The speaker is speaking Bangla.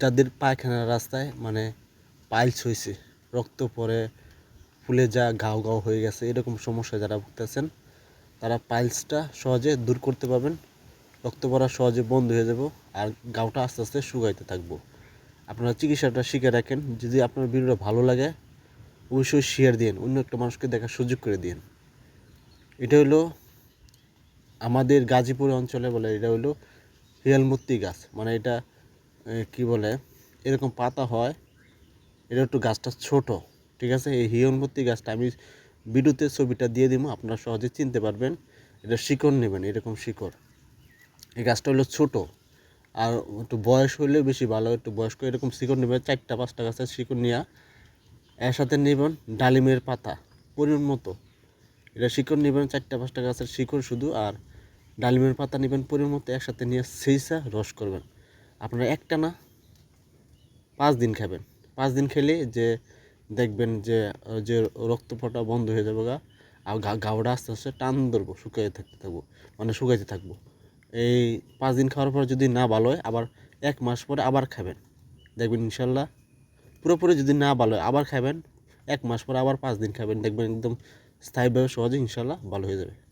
যাদের পায়খানার রাস্তায় মানে পাইলস হয়েছে রক্ত পরে ফুলে যা ঘাও ঘাও হয়ে গেছে, এরকম সমস্যায় যারা ভুগতেছেন, তারা পাইলসটা সহজে দূর করতে পারবেন, রক্ত পড়া সহজে বন্ধ হয়ে যাব আর গাওটা আস্তে আস্তে শুকাইতে থাকব। আপনারা চিকিৎসাটা শিখে রাখেন, যদি আপনার ভিডিওটা ভালো লাগে, অবশ্যই শেয়ার দিন অন্য একটা মানুষকে দেখার সুযোগ করে দিন এটা হলো আমাদের গাজীপুর অঞ্চলে বলে, এটা হলো হিয়ালমূর্তি গাছ মানে এটা কি বলে, এরকম পাতা হয়, এটা একটু গাছটা ছোট, ঠিক আছে? এই হিয়ালমূর্তি গাছটা আমি ভিডিওতে ছবিটা দিয়ে দিব, আপনারা সহজে চিনতে পারবেন। এটা শিকড় নেবেন, এরকম শিকড়। এই গাছটা হলো ছোট, আর একটু বয়স হলে বেশি ভালো, একটু বয়স্ক, এরকম শিকড় নেবেন চারটা, পাঁচটা গাছের শিকড় নেওয়া এর সাথে নেবেন ডালিমের পাতা, পরিমাণ মতো। এটা শিকড় নেবেন, চারটা, পাঁচটা গাছের শিকড় শুধু, আর ডালিমের পাতা নেবেন পরিমাণ মতো, একসাথে নিয়ে সেইসা রস করবেন। আপনারা একটা না পাঁচ দিন খাবেন। পাঁচ দিন খেলে যে দেখবেন যে যে রক্ত ফোটা বন্ধ হয়ে যাবে গা, আর গা- গাওটা আস্তে আস্তে টান ধরবো শুকাইতে থাকতে থাকব মানে শুকাইতে থাকব। এই পাঁচ দিন খাওয়ার পর যদি না ভালো হয়, আবার এক মাস পরে আবার খাবেন। দেখবেন ইনশাল্লাহ পুরোপুরি যদি না ভালো হয়, আবার খাবেন। এক মাস পরে আবার পাঁচ দিন খাবেন। দেখবেন একদম স্থায়ীভাবে সহজে ইনশাল্লাহ ভালো হয়ে যাবে।